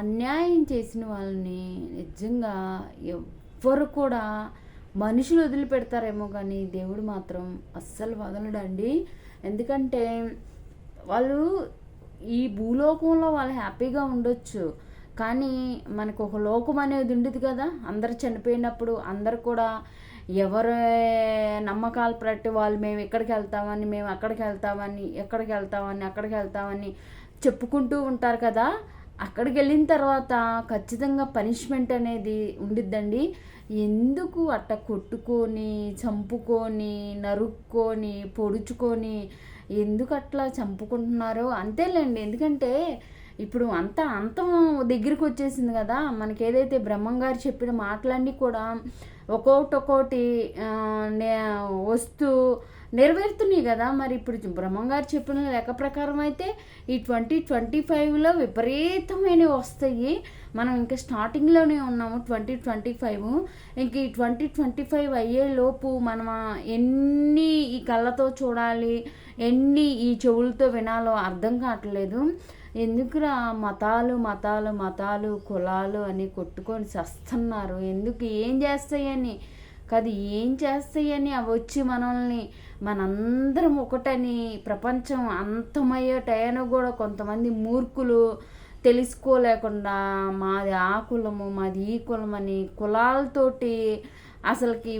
అన్యాయం చేసిన వాళ్ళని నిజంగా ఎవ్వరు కూడా మనుషులు వదిలిపెడతారేమో కానీ దేవుడు మాత్రం అస్సలు వదలడండి. ఎందుకంటే వాళ్ళు ఈ భూలోకంలో వాళ్ళు హ్యాపీగా ఉండొచ్చు. కానీ మనకు ఒక లోకం అనేది ఉండేది కదా. అందరు చనిపోయినప్పుడు అందరు కూడా ఎవరు నమ్మకాలు ప్రట్టి వాళ్ళు మేము ఇక్కడికి వెళ్తామని మేము అక్కడికి వెళ్తామని ఎక్కడికి వెళ్తామని అక్కడికి వెళ్తామని చెప్పుకుంటూ ఉంటారు కదా. అక్కడికి వెళ్ళిన తర్వాత ఖచ్చితంగా పనిష్మెంట్ అనేది ఉండిద్దండి. ఎందుకు అట్ట కొట్టుకొని చంపుకొని నరుక్కొని పొడుచుకొని ఎందుకు అట్లా చంపుకుంటున్నారో అంతేలేండి. ఎందుకంటే ఇప్పుడు అంత అంతం దగ్గరికి వచ్చేసింది కదా. మనకేదైతే బ్రహ్మం గారు చెప్పిన మాటలన్నీ కూడా ఒక్కొక్కటి ఒక్కోటి వస్తూ నెరవేరుతున్నాయి కదా. మరి ఇప్పుడు బ్రహ్మంగారు చెప్పిన లెక్క ప్రకారం అయితే ఈ ట్వంటీ ట్వంటీ ఫైవ్లో విపరీతమైనవి వస్తాయి. మనం ఇంకా స్టార్టింగ్లోనే ఉన్నాము ట్వంటీ ట్వంటీ ఫైవ్. ఇంక ఈ ట్వంటీ ట్వంటీ ఫైవ్ అయ్యేలోపు మనం ఎన్ని ఈ కళ్ళతో చూడాలి ఎన్ని ఈ చెవులతో వినాలో అర్థం కావట్లేదు. ఎందుకురా మతాలు మతాలు మతాలు కులాలు అని కొట్టుకొని చస్తున్నారు? ఎందుకు? ఏం చేస్తాయని? కాదు ఏం చేస్తాయని? అవి వచ్చి మనల్ని మనందరం ఒకటని ప్రపంచం అంతమయ్యే టైను కూడా కొంతమంది మూర్ఖులు తెలుసుకోలేకుండా మాది ఆ కులము మాది ఈ కులం అని కులాలతోటి అసలుకి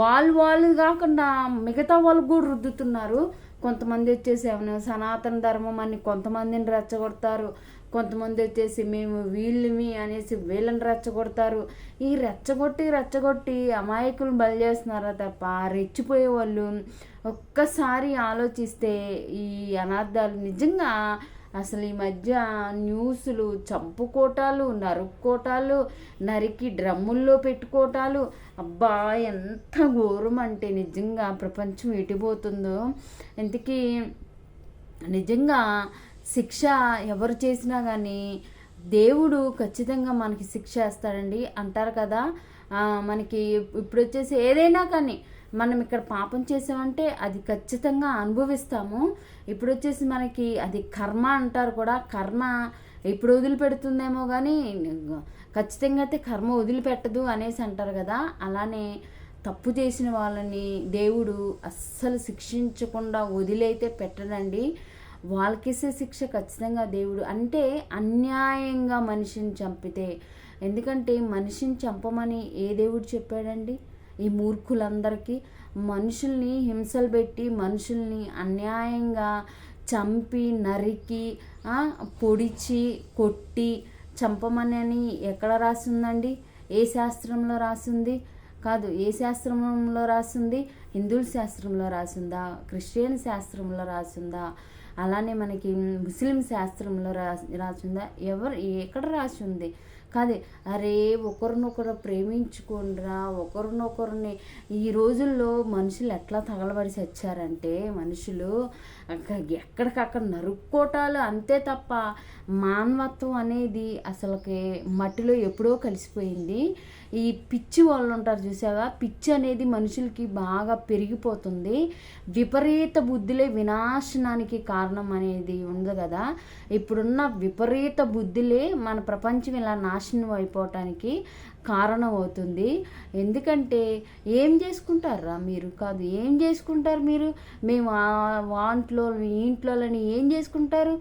వాళ్ళు వాళ్ళు కాకుండా మిగతా వాళ్ళు కూడా రుద్దుతున్నారు. కొంతమంది వచ్చేసి ఏమైనా సనాతన ధర్మం అని కొంతమందిని రెచ్చగొడతారు. కొంతమంది వచ్చేసి మేము వీళ్ళమి అనేసి వీళ్ళని రెచ్చగొడతారు. ఈ రెచ్చగొట్టి రెచ్చగొట్టి అమాయకులు బలి చేస్తున్నారా తప్ప రెచ్చిపోయే వాళ్ళు ఒక్కసారి ఆలోచిస్తే ఈ అనార్థాలు నిజంగా అసలు ఈ మధ్య న్యూస్లు చంపుకోటాలు నరుక్కోటాలు నరికి డ్రమ్ముల్లో పెట్టుకోటాలు. అబ్బా ఎంత ఘోరం అంటే నిజంగా ప్రపంచం ఎటిపోతుందో. ఇంతకీ నిజంగా శిక్ష ఎవరు చేసినా కానీ దేవుడు ఖచ్చితంగా మనకి శిక్ష వేస్తాడండి. అంటారు కదా మనకి ఇప్పుడు వచ్చేసి ఏదైనా కానీ మనం ఇక్కడ పాపం చేసామంటే అది ఖచ్చితంగా అనుభవిస్తాము. ఇప్పుడు వచ్చేసి మనకి అది కర్మ అంటారు కూడా. కర్మ ఇప్పుడు వదిలిపెడుతుందేమో కానీ ఖచ్చితంగా అయితే కర్మ వదిలిపెట్టదు అనేసి అంటారు కదా. అలానే తప్పు చేసిన వాళ్ళని దేవుడు అస్సలు శిక్షించకుండా వదిలైతే పెట్టడండి. వాళ్ళకేసే శిక్ష ఖచ్చితంగా దేవుడు. అంటే అన్యాయంగా మనిషిని చంపితే. ఎందుకంటే మనిషిని చంపమని ఏ దేవుడు చెప్పాడండి? ఈ మూర్ఖులందరికీ మనుషుల్ని హింసలు పెట్టి మనుషుల్ని అన్యాయంగా చంపి నరికి పొడిచి కొట్టి చంపమని ఎక్కడ రాసిందండి? ఏ శాస్త్రంలో రాసింది? కాదు ఏ శాస్త్రంలో రాసింది? హిందువుల శాస్త్రంలో రాసిందా? క్రిస్టియన్ శాస్త్రంలో రాసిందా? అలానే మనకి ముస్లిం శాస్త్రంలో రా రాసిందా? ఎవరు ఎక్కడ రాసి ఉంది కాదే అరే ఒకరినొకరు ప్రేమించుకోండిరా ఒకరినొకరిని. ఈ రోజుల్లో మనుషులు ఎట్లా తగలబడి చచ్చారంటే మనుషులు ఎక్కడికక్కడ నరుక్కోటాలు అంతే తప్ప మానవత్వం అనేది అసలుకి మట్టిలో ఎప్పుడో కలిసిపోయింది. ఈ పిచ్చి వాళ్ళు ఉంటారు చూసావా? పిచ్చి అనేది మనుషులకి బాగా పెరిగిపోతుంది. విపరీత బుద్ధులే వినాశనానికి కారణం అనేది ఉంది కదా. ఇప్పుడున్న విపరీత బుద్ధులే మన ప్రపంచం ఇలా నాశనం అయిపోవటానికి కారణం అవుతుంది ఎందుకంటే ఏం చేసుకుంటారా మీరు? కాదు ఏం చేసుకుంటారు మీరు? మేము వాంట్లో ఇంట్లోని ఏం చేసుకుంటారు?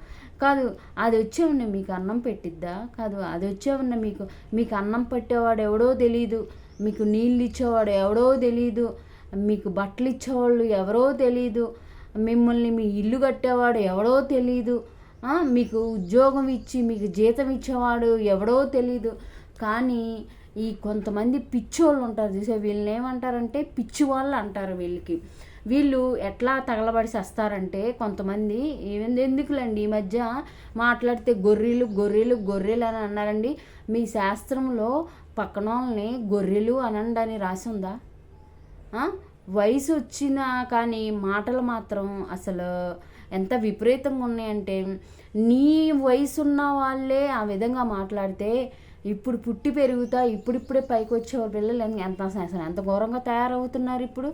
కాదు అది వచ్చేవన్న మీకు అన్నం పెట్టిద్దా? కాదు అది వచ్చేవన్న మీకు మీకు అన్నం పెట్టేవాడు ఎవడో తెలియదు మీకు నీళ్ళు ఇచ్చేవాడు ఎవడో తెలియదు మీకు బట్టలు ఇచ్చేవాళ్ళు ఎవరో తెలియదు మిమ్మల్ని మీ ఇల్లు కట్టేవాడు ఎవడో తెలియదు మీకు ఉద్యోగం ఇచ్చి మీకు జీతం ఇచ్చేవాడు ఎవడో తెలీదు. కానీ ఈ కొంతమంది పిచ్చోళ్ళు ఉంటారు చూసే వీళ్ళని ఏమంటారంటే పిచ్చి వాళ్ళు అంటారు వీళ్ళకి. వీళ్ళు ఎట్లా తగలబడి వస్తారంటే కొంతమంది ఎందుకులండి ఈ మధ్య మాట్లాడితే గొర్రెలు గొర్రెలు గొర్రెలు అని అన్నారండి. మీ శాస్త్రంలో పక్కన వాళ్ళని గొర్రెలు అనండి అని రాసి ఉందా? వయసు వచ్చినా కానీ మాటలు మాత్రం అసలు ఎంత విపరీతంగా ఉన్నాయంటే నీ వయసున్న వాళ్ళే ఆ విధంగా మాట్లాడితే ఇప్పుడు పుట్టి పెరుగుతా ఇప్పుడిప్పుడే పైకి వచ్చే పిల్లలు ఎంత ఎంత ఘోరంగా తయారవుతున్నారు ఇప్పుడు?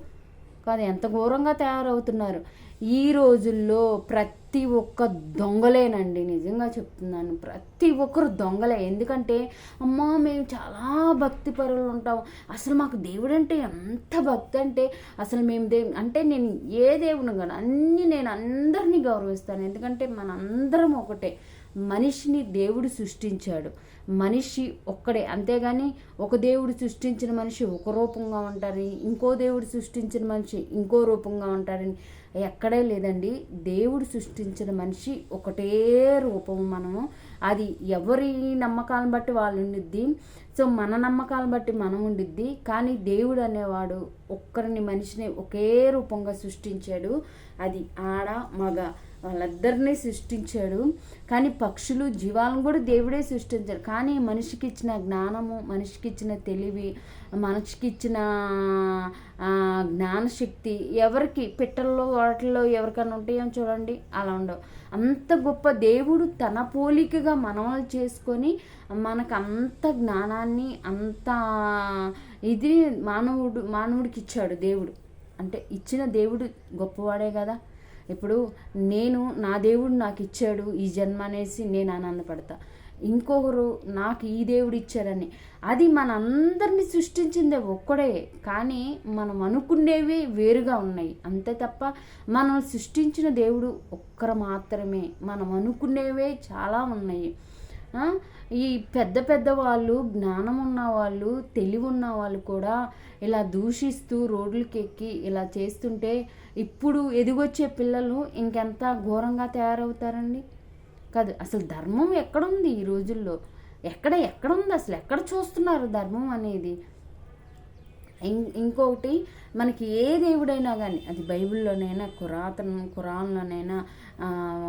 కాదు ఎంత ఘోరంగా తయారవుతున్నారు. ఈ రోజుల్లో ప్రతి ఒక్క దొంగలేనండి నిజంగా చెప్తున్నాను. ప్రతి ఒక్కరు దొంగలే. ఎందుకంటే అమ్మ మేము చాలా భక్తి పరులు ఉంటాం. అసలు మాకు దేవుడు అంటే ఎంత భక్తి అంటే అసలు మేము దే అంటే నేను ఏ దేవుని కానీ అన్నీ నేను అందరినీ గౌరవిస్తాను. ఎందుకంటే మనందరం ఒకటే. మనిషిని దేవుడు సృష్టించాడు. మనిషి ఒక్కడే. అంతేగాని ఒక దేవుడు సృష్టించిన మనిషి ఒక రూపంగా ఉంటారని ఇంకో దేవుడు సృష్టించిన మనిషి ఇంకో రూపంగా ఉంటారని ఎక్కడే లేదండి. దేవుడు సృష్టించిన మనిషి ఒకటే రూపం మనము. అది ఎవరి నమ్మకాలను బట్టి వాళ్ళు ఉండిద్ది. సో మన నమ్మకాలను బట్టి మనం ఉండిద్ది. కానీ దేవుడు అనేవాడు ఒక్కరిని మనిషిని ఒకే రూపంగా సృష్టించాడు. అది ఆడ మగ. వాళ్ళిద్దరినీ సృష్టించాడు. కానీ పక్షులు జీవాలను కూడా దేవుడే సృష్టించాడు. కానీ మనిషికి ఇచ్చిన జ్ఞానము మనిషికి ఇచ్చిన తెలివి మనిషికి ఇచ్చిన జ్ఞానశక్తి ఎవరికి? పిట్టల్లో వాటిల్లో ఎవరికైనా ఉంటాయో చూడండి. అలా ఉండవు. అంత గొప్ప దేవుడు తన పోలికగా మనవలు చేసుకొని మనకు అంత జ్ఞానాన్ని అంత ఇది మానవుడు మానవుడికి ఇచ్చాడు దేవుడు. అంటే ఇచ్చిన దేవుడు గొప్పవాడే కదా. ఇప్పుడు నేను నా దేవుడు నాకు ఇచ్చాడు ఈ జన్మ అనేసి నేను ఆనందపడతా. ఇంకొకరు నాకు ఈ దేవుడు ఇచ్చారని. అది మనందరినీ సృష్టించిందే ఒక్కడే కానీ మనం అనుకునేవి వేరుగా ఉన్నాయి. అంతే తప్ప మనం సృష్టించిన దేవుడు ఒక్కరు మాత్రమే. మనం అనుకునేవే చాలా ఉన్నాయి. ఈ పెద్ద పెద్ద వాళ్ళు జ్ఞానం ఉన్న వాళ్ళు తెలివి ఉన్న వాళ్ళు కూడా ఇలా దూషిస్తూ రోడ్లకి ఎక్కి ఇలా చేస్తుంటే ఇప్పుడు ఎదిగొచ్చే పిల్లలు ఇంకెంత ఘోరంగా తయారవుతారండి? కాదు అసలు ధర్మం ఎక్కడుంది ఈ రోజుల్లో? ఎక్కడ ఎక్కడ ఉంది అసలు? ఎక్కడ చూస్తున్నారు ధర్మం అనేది? ఇంకొకటి మనకి ఏ దేవుడైనా కానీ అది బైబిల్లోనైనా పురాతన కురాన్లోనైనా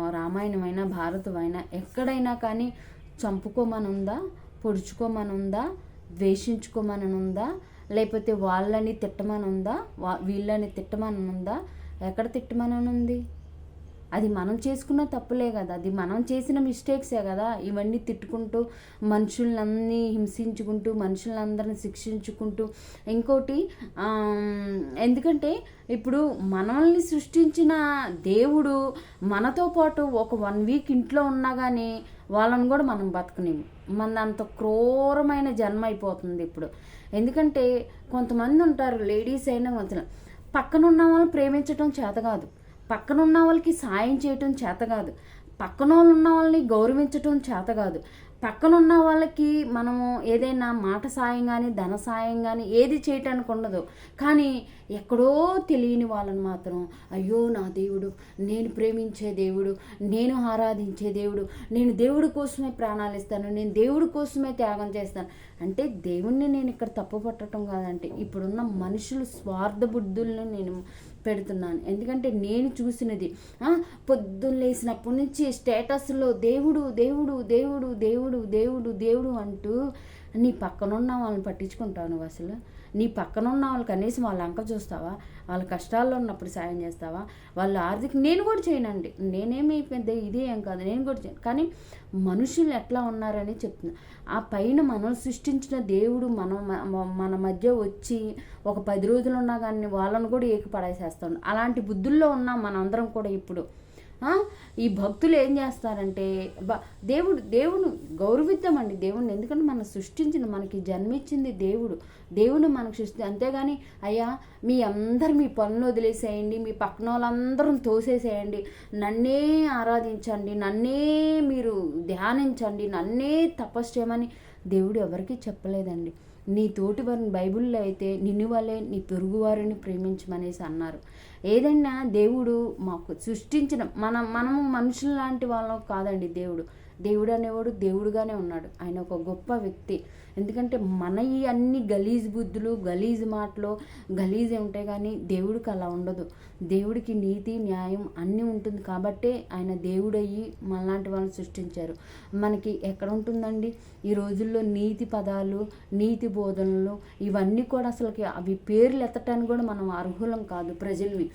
రామాయణమైనా భారతమైనా ఎక్కడైనా కానీ చంపుకోమనుందా? పొడుచుకోమనుందా? ద్వేషించుకోమనుందా? లేకపోతే వాళ్ళని తిట్టమనుందా? వా వీళ్ళని తిట్టమనుందా? ఎక్కడ తిట్టమనుంది? అది మనం చేసుకున్న తప్పులే కదా. అది మనం చేసిన మిస్టేక్సే కదా. ఇవన్నీ తిట్టుకుంటూ మనుషులన్నీ హింసించుకుంటూ మనుషులందరిని శిక్షించుకుంటూ. ఇంకోటి ఎందుకంటే ఇప్పుడు మనల్ని సృష్టించిన దేవుడు మనతో పాటు ఒక వన్ వీక్ ఇంట్లో ఉన్నా కానీ వాళ్ళని కూడా మనం బతకనేము మన అంత క్రూరమైన జన్మ అయిపోతుంది ఇప్పుడు. ఎందుకంటే కొంతమంది ఉంటారు లేడీస్ అయినా కొంచెం పక్కనున్న వాళ్ళని ప్రేమించడం చేత కాదు. పక్కనున్న వాళ్ళకి సాయం చేయటం చేత కాదు. పక్కన వాళ్ళు ఉన్న వాళ్ళని గౌరవించటం చేత కాదు. పక్కనున్న వాళ్ళకి మనము ఏదైనా మాట సాయం కానీ ధన సాయం కానీ ఏది చేయటానికి ఉండదు. కానీ ఎక్కడో తెలియని వాళ్ళని మాత్రం అయ్యో నా దేవుడు నేను ప్రేమించే దేవుడు నేను ఆరాధించే దేవుడు నేను దేవుడి కోసమే ప్రాణాలు ఇస్తాను నేను దేవుడి కోసమే త్యాగం చేస్తాను. అంటే దేవుణ్ణి నేను ఇక్కడ తప్పు పట్టడం కాదంటే ఇప్పుడున్న మనుషులు స్వార్థ బుద్ధుల్ని నేను పెడుతున్నాను. ఎందుకంటే నేను చూసినది పొద్దున్న లేసినప్పటి నుంచి స్టేటస్లో దేవుడు దేవుడు దేవుడు దేవుడు దేవుడు దేవుడు అంటూ నీ పక్కనున్న వాళ్ళని పట్టించుకుంటావు నువ్వు అసలు? నీ పక్కన ఉన్న వాళ్ళు కనీసం వాళ్ళ అంక చూస్తావా? వాళ్ళ కష్టాల్లో ఉన్నప్పుడు సాయం చేస్తావా? వాళ్ళ ఆర్థిక నేను కూడా చేయనండి. నేనేమి పెద్ద ఇదే ఏం కాదు. నేను కూడా చేయను. కానీ మనుషులు ఎట్లా ఉన్నారని చెప్తున్నా. ఆ పైన మనం సృష్టించిన దేవుడు మనం మన మధ్య వచ్చి ఒక పది రోజులు ఉన్నా కానీ వాళ్ళని కూడా ఏకపడేసేస్తాడు. అలాంటి బుద్ధుల్లో ఉన్నాం మనందరం కూడా ఇప్పుడు ఈ భక్తులు ఏం చేస్తారంటే బా దేవుడు దేవుడు గౌరవిద్దామండి. దేవుడిని ఎందుకంటే మనం సృష్టించిన మనకి జన్మించింది దేవుడు. దేవుడు మనకు సృష్టి అంతేగాని అయ్యా మీ అందరు మీ పనులు వదిలేసేయండి మీ పక్కన వాళ్ళందరం తోసేసేయండి. నన్నే ఆరాధించండి నన్నే మీరు ధ్యానించండి నన్నే తపస్సు చేయమని దేవుడు ఎవరికీ చెప్పలేదండి. నీ తోటి వారిని బైబిల్లో అయితే నిన్ను వల్లే నీ పొరుగువారిని ప్రేమించమనేసి అన్నారు. ఏదైనా దేవుడు మాకు సృష్టించిన మన మనము మనుషుల లాంటి వాళ్ళం కాదండి దేవుడు. దేవుడు అనేవాడు దేవుడుగానే ఉన్నాడు. ఆయన ఒక గొప్ప వ్యక్తి. ఎందుకంటే మన ఈ అన్ని గలీజ్ బుద్ధులు గలీజ్ మాటలు గలీజే ఉంటాయి కానీ దేవుడికి అలా ఉండదు. దేవుడికి నీతి న్యాయం అన్నీ ఉంటుంది కాబట్టే ఆయన దేవుడయ్యి మనలాంటి వాళ్ళని సృష్టించారు. మనకి ఎక్కడ ఉంటుందండి? ఈ రోజుల్లో నీతి పదాలు నీతి బోధనలు ఇవన్నీ కూడా అసలుకి అవి పేర్లు ఎత్తటానికి కూడా మనం అర్హులం కాదు ప్రజల్ని.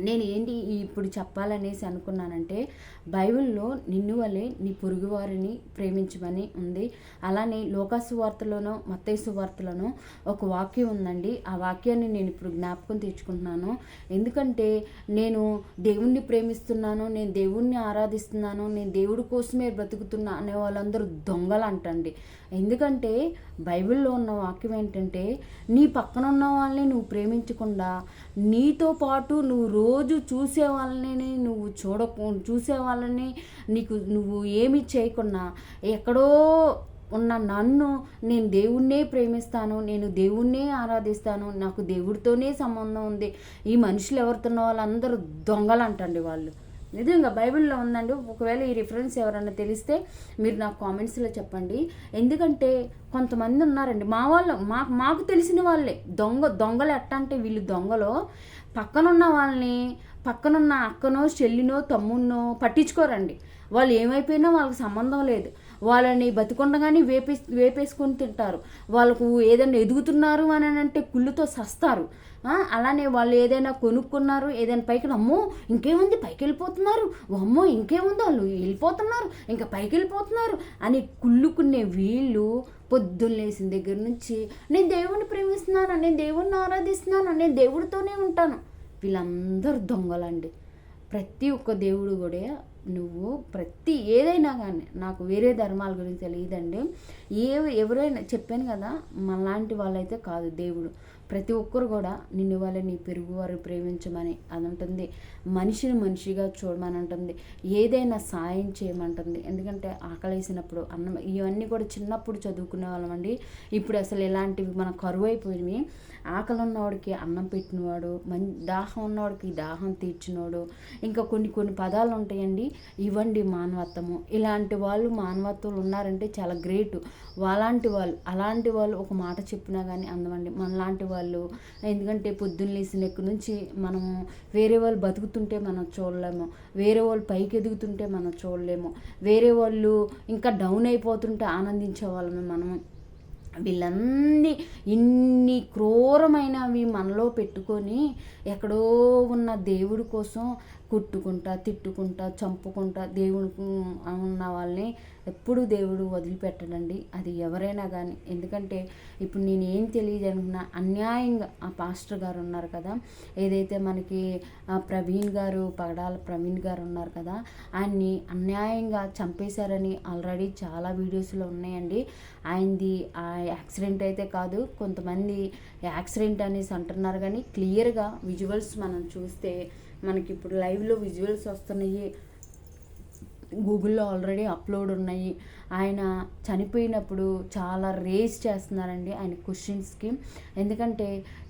నేను ఏంటి ఇప్పుడు చెప్పాలనేసి అనుకున్నానంటే బైబిల్లో నిన్ను వలె నీ పొరుగువారిని ప్రేమించమని ఉంది. అలానే లోకాసు వార్తలోనో మత్తైసు వార్తలోనో ఒక వాక్యం ఉందండి. ఆ వాక్యాన్ని నేను ఇప్పుడు జ్ఞాపకం తెచ్చుకుంటున్నాను. ఎందుకంటే నేను దేవుణ్ణి ప్రేమిస్తున్నాను నేను దేవుణ్ణి ఆరాధిస్తున్నాను నేను దేవుడి కోసమే బ్రతుకుతున్నా అనే వాళ్ళందరూ దొంగలు అంటండి ఎందుకంటే బైబిల్లో ఉన్న వాక్యం ఏంటంటే నీ పక్కన ఉన్న వాళ్ళని నువ్వు ప్రేమించకుండా నీతో పాటు నువ్వు రోజు చూసే వాళ్ళని నువ్వు చూడకు చూసే వాళ్ళని నీకు నువ్వు ఏమి చేయకుండా ఎక్కడో ఉన్న నన్ను నేను దేవుణ్ణే ప్రేమిస్తాను నేను దేవుణ్ణే ఆరాధిస్తాను నాకు దేవుడితోనే సంబంధం ఉంది. ఈ మనుషులు ఎవరుతున్న వాళ్ళందరూ దొంగలు అంటండి వాళ్ళు. నిజంగా బైబిల్లో ఉందండి. ఒకవేళ ఈ రిఫరెన్స్ ఎవరన్నా తెలిస్తే మీరు నాకు కామెంట్స్లో చెప్పండి. ఎందుకంటే కొంతమంది ఉన్నారండి. మా వాళ్ళు మాకు మాకు తెలిసిన వాళ్ళే. దొంగ దొంగలు ఎట్టా అంటే వీళ్ళు దొంగలు. పక్కనున్న వాళ్ళని పక్కనున్న అక్కనో చెల్లినో తమ్మున్నో పట్టించుకోరండి. వాళ్ళు ఏమైపోయినా వాళ్ళకి సంబంధం లేదు. వాళ్ళని బతికొండగానే వేపే వేపేసుకొని తింటారు. వాళ్ళకు ఏదైనా ఎదుగుతున్నారు అని అంటే కుళ్ళుతో సస్తారు. అలానే వాళ్ళు ఏదైనా కొనుక్కున్నారు ఏదైనా పైకి అమ్మో ఇంకేముంది పైకి వెళ్ళిపోతున్నారు అమ్మో ఇంకేముంది వాళ్ళు వెళ్ళిపోతున్నారు ఇంకా పైకి వెళ్ళిపోతున్నారు అని కుళ్ళుకునే వీళ్ళు పొద్దున్నేసిన దగ్గర నుంచి నేను దేవుణ్ణి ప్రేమిస్తున్నాను నేను దేవుణ్ణి ఆరాధిస్తున్నాను నేను దేవుడితోనే ఉంటాను. వీళ్ళందరూ దొంగలండి. ప్రతి ఒక్క దేవుడు కూడా నువ్వు ప్రతి ఏదైనా కానీ నాకు వేరే ధర్మాల గురించి తెలియదండి. ఏ ఎవరైనా చెప్పాను కదా మనలాంటి వాళ్ళైతే కాదు దేవుడు. ప్రతి ఒక్కరు కూడా నిన్ను వాళ్ళ నీ పెరుగు వారు ప్రేమించమని అది ఉంటుంది మనిషిని మనిషిగా చూడమని ఉంటుంది ఏదైనా సాయం చేయమంటుంది. ఎందుకంటే ఆకలేసినప్పుడు అన్నం ఇవన్నీ కూడా చిన్నప్పుడు చదువుకునే వాళ్ళమండి. ఇప్పుడు అసలు ఇలాంటివి మన కరువు అయిపోయినవి. ఆకలి ఉన్నవాడికి అన్నం పెట్టినవాడు మం దాహం ఉన్నవాడికి దాహం తీర్చినోడు. ఇంకా కొన్ని కొన్ని పదాలు ఉంటాయండి ఇవ్వండి మానవత్వము. ఇలాంటి వాళ్ళు మానవత్వం ఉన్నారంటే చాలా గ్రేట్. వాళ్ళంటి వాళ్ళు అలాంటి వాళ్ళు ఒక మాట చెప్పినా కానీ అందమండి. మనలాంటి వాళ్ళు ఎందుకంటే పొద్దున్న లేచిన ఎక్కడి నుంచి మనము వేరే వాళ్ళు బతుకుతుంటే మనం చూడలేము. వేరే వాళ్ళు పైకి ఎదుగుతుంటే మనం చూడలేము. వేరే వాళ్ళు ఇంకా డౌన్ అయిపోతుంటే ఆనందించే వాళ్ళమే మనము. వీళ్ళన్నీ ఇన్ని క్రూరమైనవి మనలో పెట్టుకొని ఎక్కడో ఉన్న దేవుడి కోసం కుట్టుకుంటా తిట్టుకుంటా చంపుకుంటా దేవుడికి ఉన్న వాళ్ళని ఎప్పుడు దేవుడు వదిలిపెట్టడండి. అది ఎవరైనా కానీ ఎందుకంటే ఇప్పుడు నేను ఏం తెలియజేయనుకున్నా అన్యాయంగా ఆ పాస్టర్ గారు ఉన్నారు కదా. ఏదైతే మనకి ప్రవీణ్ గారు పగడాల ప్రవీణ్ గారు ఉన్నారు కదా ఆయన్ని అన్యాయంగా చంపేశారని ఆల్రెడీ చాలా వీడియోస్లో ఉన్నాయండి. ఆయనది ఆ యాక్సిడెంట్ అయితే కాదు కొంతమంది యాక్సిడెంట్ అనేసి అంటున్నారు కానీ క్లియర్గా విజువల్స్ మనం చూస్తే మనకి ఇప్పుడు లైవ్లో విజువల్స్ వస్తున్నాయి. గూగుల్లో ఆల్రెడీ అప్లోడ్ ఉన్నాయి. ఆయన చనిపోయినప్పుడు చాలా రేస్ చేస్తున్నారండి ఆయన క్వశ్చన్స్కి. ఎందుకంటే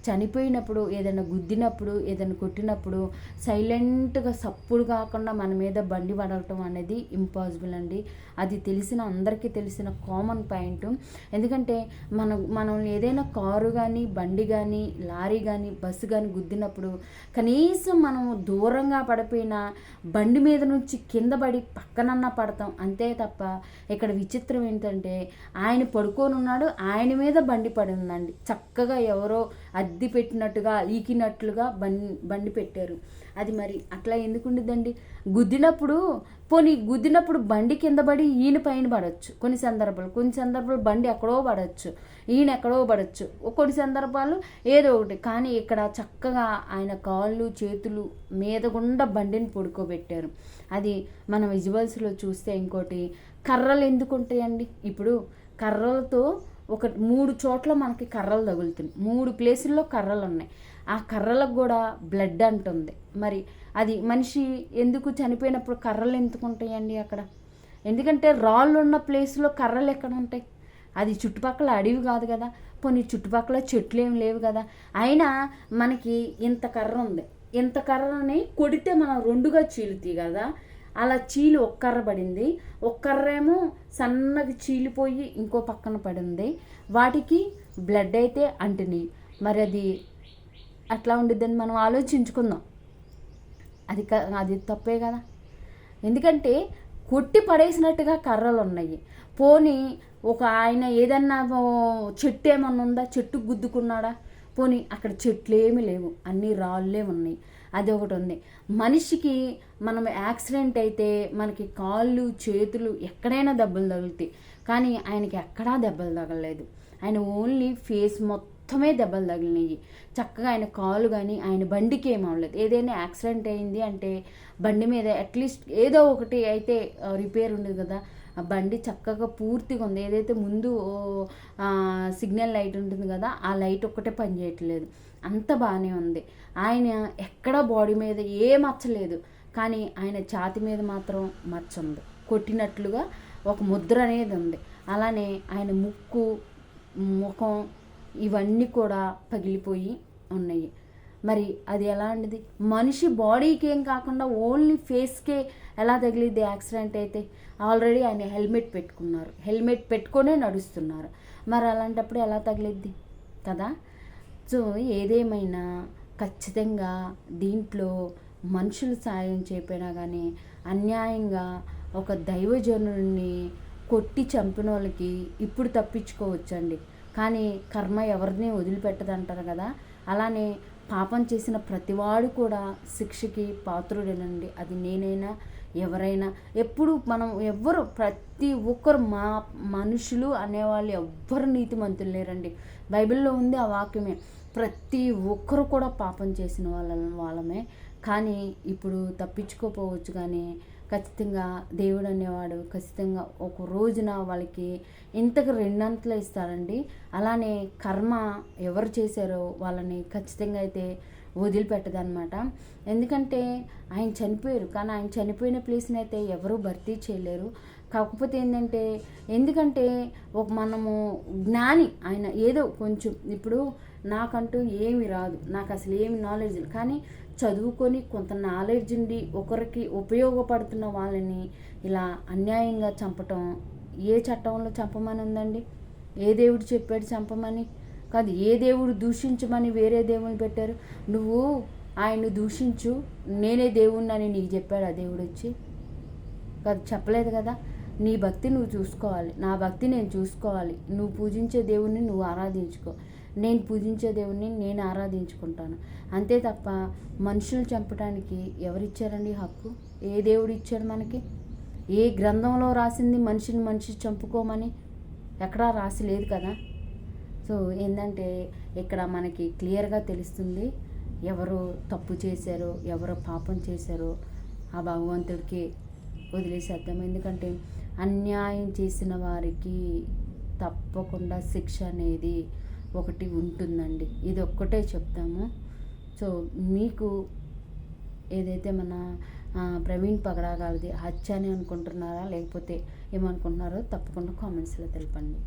చనిపోయినప్పుడు ఏదైనా గుద్దినప్పుడు ఏదైనా కొట్టినప్పుడు సైలెంట్గా సప్పుడు కాకుండా మన మీద బండి పడటం అనేది ఇంపాసిబుల్ అండి. అది తెలిసిన అందరికీ తెలిసిన కామన్ పాయింట్. ఎందుకంటే మనం మనం ఏదైనా కారు కానీ బండి కానీ లారీ కానీ బస్సు కానీ గుద్దినప్పుడు కనీసం మనం దూరంగా పడిపోయిన బండి మీద నుంచి కింద పడి పక్కనన్నా పడతాం. అంతే తప్ప ఇక్కడ విచిత్రం ఏంటంటే ఆయన పడుకొని ఉన్నాడు ఆయన మీద బండి పడి ఉందండి చక్కగా ఎవరో అద్దె పెట్టినట్టుగా ఈకినట్లుగా బండి బండి పెట్టారు. అది మరి అట్లా ఎందుకు ఉండిద్దండి? గుద్దినప్పుడు పోనీ గుద్దినప్పుడు బండి కింద పడి ఈయన పైన పడవచ్చు కొన్ని సందర్భాలు కొన్ని సందర్భాలు బండి ఎక్కడో పడవచ్చు ఈయన ఎక్కడో పడవచ్చు కొన్ని సందర్భాలు ఏదో ఒకటి. కానీ ఇక్కడ చక్కగా ఆయన కాళ్ళు చేతులు మీద గుండా బండిని పడుకోబెట్టారు. అది మన విజువల్స్లో చూస్తే ఇంకోటి కర్రలు ఎందుకు ఉంటాయండి? ఇప్పుడు కర్రలతో ఒక మూడు చోట్ల మనకి కర్రలు తగులుతుంది మూడు ప్లేసుల్లో కర్రలు ఉన్నాయి. ఆ కర్రలకు కూడా బ్లడ్ అంటుంది. మరి అది మనిషి ఎందుకు చనిపోయినప్పుడు కర్రలు ఎందుకు ఉంటాయండి అక్కడ? ఎందుకంటే రాళ్ళు ఉన్న ప్లేస్లో కర్రలు ఎక్కడ ఉంటాయి? అది చుట్టుపక్కల అడవి కాదు కదా. కొన్ని చుట్టుపక్కల చెట్లు ఏమి లేవు కదా. అయినా మనకి ఇంత కర్ర ఉంది. ఇంత కర్రని కొడితే మనం రెండుగా చీలుతాయి కదా. అలా చీలి ఒక్కర్ర పడింది ఒక్కర్రేమో సన్నగా చీలిపోయి ఇంకో పక్కన పడింది. వాటికి బ్లడ్ అయితే అంటినాయి మరి అది అట్లా ఉండిద్దని మనం ఆలోచించుకుందాం. అది అది తప్పే కదా. ఎందుకంటే కొట్టి పడేసినట్టుగా కర్రలు ఉన్నాయి పోనీ ఒక ఆయన ఏదన్నా చెట్టు ఏమన్నా ఉందా? చెట్టు గుద్దుకున్నాడా? పోనీ అక్కడ చెట్లు ఏమీ లేవు. అన్నీ రాళ్ళే ఉన్నాయి. అది ఒకటి ఉంది మనిషికి మనం యాక్సిడెంట్ అయితే మనకి కాళ్ళు చేతులు ఎక్కడైనా దెబ్బలు తగులుతాయి. కానీ ఆయనకి ఎక్కడా దెబ్బలు తగలలేదు. ఆయన ఓన్లీ ఫేస్ మొత్తమే దెబ్బలు తగిలినాయి. చక్కగా ఆయన కాలు కానీ ఆయన బండికి ఏం అవ్వలేదు. ఏదైనా యాక్సిడెంట్ అయింది అంటే బండి మీద అట్లీస్ట్ ఏదో ఒకటి అయితే రిపేర్ ఉండదు కదా. బండి చక్కగా పూర్తిగా ఉంది. ఏదైతే ముందు సిగ్నల్ లైట్ ఉంటుంది కదా ఆ లైట్ ఒక్కటే పనిచేయట్లేదు. అంత బాగానే ఉంది. ఆయన ఎక్కడ బాడీ మీద ఏ మచ్చలేదు కానీ ఆయన ఛాతి మీద మాత్రం మచ్చ ఉంది కొట్టినట్లుగా ఒక ముద్ర అనేది ఉంది. అలానే ఆయన ముక్కు ముఖం ఇవన్నీ కూడా పగిలిపోయి ఉన్నాయి. మరి అది ఎలాంటిది? మనిషి బాడీకి ఏం కాకుండా ఓన్లీ ఫేస్కే ఎలా తగిలిద్ది? యాక్సిడెంట్ అయితే ఆల్రెడీ ఆయన హెల్మెట్ పెట్టుకున్నారు. హెల్మెట్ పెట్టుకొనే నడుస్తున్నారు. మరి అలాంటప్పుడు ఎలా తగిలిద్ది? కదా? సో ఏదేమైనా ఖచ్చితంగా దీంట్లో మనుషులు సాయం చేయకపోయినా కానీ అన్యాయంగా ఒక దైవజనుడిని కొట్టి చంపిన వాళ్ళకి ఇప్పుడు తప్పించుకోవచ్చండి. కానీ కర్మ ఎవరిని వదిలిపెట్టదంటారు కదా? అలానే పాపం చేసిన ప్రతివాడు కూడా శిక్షకి పాత్రుడేనండి. అది నేనైనా ఎవరైనా ఎప్పుడు మనం ఎవ్వరు ప్రతి ఒక్కరు మా మనుషులు అనేవాళ్ళు ఎవ్వరు నీతిమంతులు లేరండి. బైబిల్లో ఉంది ఆ వాక్యమే. ప్రతి ఒక్కరు కూడా పాపం చేసిన వాళ్ళ వాళ్ళమే. కానీ ఇప్పుడు తప్పించుకోపోవచ్చు కానీ ఖచ్చితంగా దేవుడు అనేవాడు ఖచ్చితంగా ఒక రోజున వాళ్ళకి ఇంతకు రెండంతలు ఇస్తారండి. అలానే కర్మ ఎవరు చేశారో వాళ్ళని ఖచ్చితంగా అయితే వదిలిపెట్టదనమాట ఎందుకంటే ఆయన చనిపోయారు. కానీ ఆయన చనిపోయిన ప్లేస్ని అయితే ఎవరూ భర్తీ చేయలేరు. కాకపోతే ఏంటంటే ఎందుకంటే ఒక మనము జ్ఞాని ఆయన ఏదో కొంచెం ఇప్పుడు నాకంటూ ఏమి రాదు. నాకు అసలు ఏమి నాలెడ్జ్ కానీ చదువుకొని కొంత నాలెడ్జ్ ఉండి ఒకరికి ఉపయోగపడుతున్న వాళ్ళని ఇలా అన్యాయంగా చంపటం ఏ చట్టంలో చంపమని ఉందండి? ఏ దేవుడు చెప్పాడు చంపమని? కాదు ఏ దేవుడు దూషించమని వేరే దేవుని పెట్టారు? నువ్వు ఆయన్ని దూషించు నేనే దేవుణ్ణి అని నీకు చెప్పాడు ఆ దేవుడు వచ్చి. కాదు చెప్పలేదు కదా? నీ భక్తి నువ్వు చూసుకోవాలి. నా భక్తి నేను చూసుకోవాలి. నువ్వు పూజించే దేవుణ్ణి నువ్వు ఆరాధించుకో. నేను పూజించే దేవుణ్ణి నేను ఆరాధించుకుంటాను. అంతే తప్ప మనుషులు చంపడానికి ఎవరిచ్చారండి హక్కు? ఏ దేవుడు ఇచ్చాడు మనకి? ఏ గ్రంథంలో రాసింది మనిషిని మనిషి చంపుకోమని? ఎక్కడా రాసి లేదు కదా? సో ఏంటంటే ఇక్కడ మనకి క్లియర్గా తెలుస్తుంది ఎవరు తప్పు చేశారో ఎవరు పాపం చేశారో ఆ భగవంతుడికి వదిలేసేద్దాం. ఎందుకంటే అన్యాయం చేసిన వారికి తప్పకుండా శిక్ష అనేది ఒకటి ఉంటుందండి. ఇది ఒక్కటే చెప్తాము. సో మీకు ఏదైతే మన ప్రవీణ్ పగడా గారిది హత్య అని అనుకుంటున్నారా లేకపోతే ఏమనుకుంటున్నారో తప్పకుండా కామెంట్స్లో తెలపండి.